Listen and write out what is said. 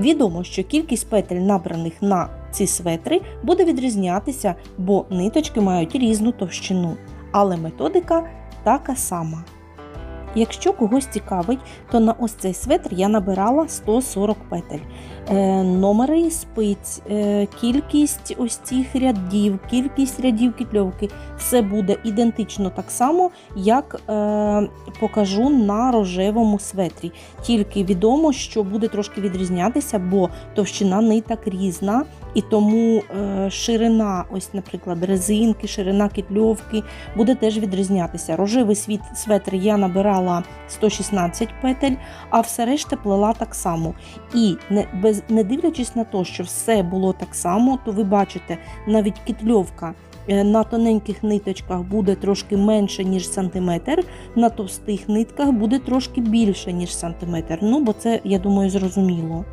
Відомо, що кількість петель, набраних на ці светри, буде відрізнятися, бо ниточки мають різну товщину, але методика така сама. Якщо когось цікавить, то на ось цей светр я набирала 140 петель. Е, номери спиць, е, кількість ось цих рядів, кількість рядів кітльовки все буде ідентично так само, як е, покажу на рожевому светрі. Тільки відомо, що буде трошки відрізнятися, бо товщина ниток різна, і тому е, ширина, ось, наприклад, резинки, ширина кітльовки буде теж відрізнятися. Рожевий світ светр я набирала 116 петель, а все решта плела так само. І не, без, не дивлячись на те, що все було так само, то ви бачите, навіть кітльовка е, на тоненьких ниточках буде трошки менше, ніж сантиметр, на товстих нитках буде трошки більше, ніж сантиметр. Ну, бо це, я думаю, зрозуміло.